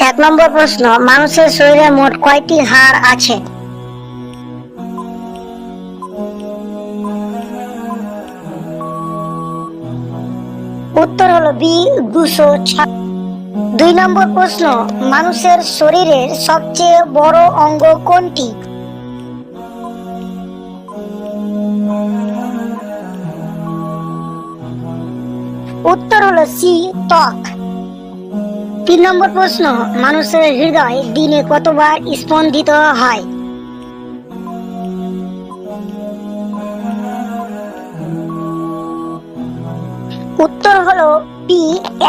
এক নম্বর প্রশ্ন, মানুষের শরীরে মোট কয়টি হাড় আছে? উত্তর হলো বি, দুশো দুই নম্বর প্রশ্ন, মানুষের শরীরের সবচেয়ে বড় অঙ্গ কোনটি? উত্তর হলো সি, ত্বক। তিন নম্বর প্রশ্ন, মানুষের হৃদয় দিনে কতবার স্পন্দিত হয়? উত্তর হলো পি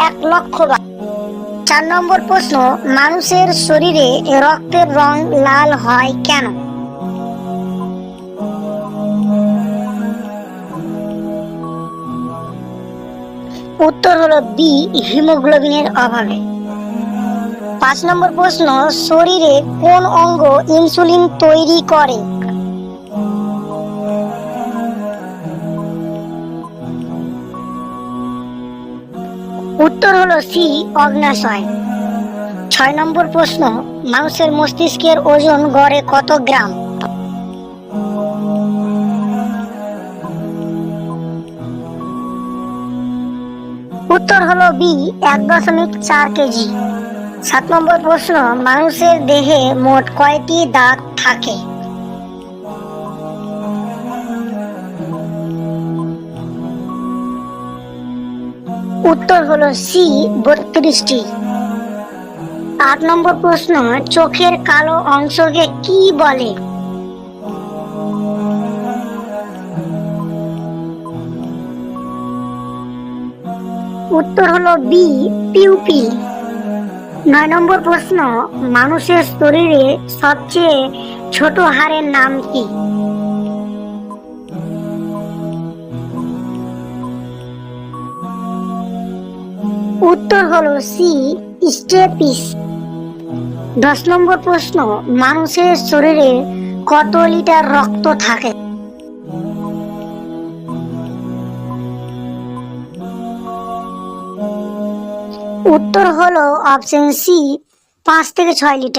এক লক্ষ বার। চার নম্বর প্রশ্ন, মানুষের শরীরে রক্তের রং লাল হয় কেন? উত্তর হলো বি হিমোগ্লোবিনের অভাবে। পাঁচ নম্বর প্রশ্ন, শরীরে কোন অঙ্গ ইনসুলিন তৈরি করে? উত্তর হলো সি, অগ্নাশয়। ছয় নম্বর প্রশ্ন, মানুষের মস্তিষ্কের ওজন গড়ে কত গ্রাম? উত্তর হলো বি, এক দশমিক চার কেজি। সাত নম্বর প্রশ্ন, মানুষের দেহে মোট কয়টি দাঁত থাকে? উত্তর হলো সি বত্রিশটি। আট নম্বর প্রশ্ন, চোখের কালো অংশকে কি বলে? উত্তর হলো বি পিউপিল নয় নম্বর প্রশ্ন, মানুষের শরীরে সবচেয়ে ছোট হাড়ের নাম কি? উত্তর হলো সি স্টেপিস দশ নম্বর প্রশ্ন, মানুষের শরীরে কত লিটার রক্ত থাকে? উত্তর হলো অপশন সি পাঁচ থেকে ছয় লিটার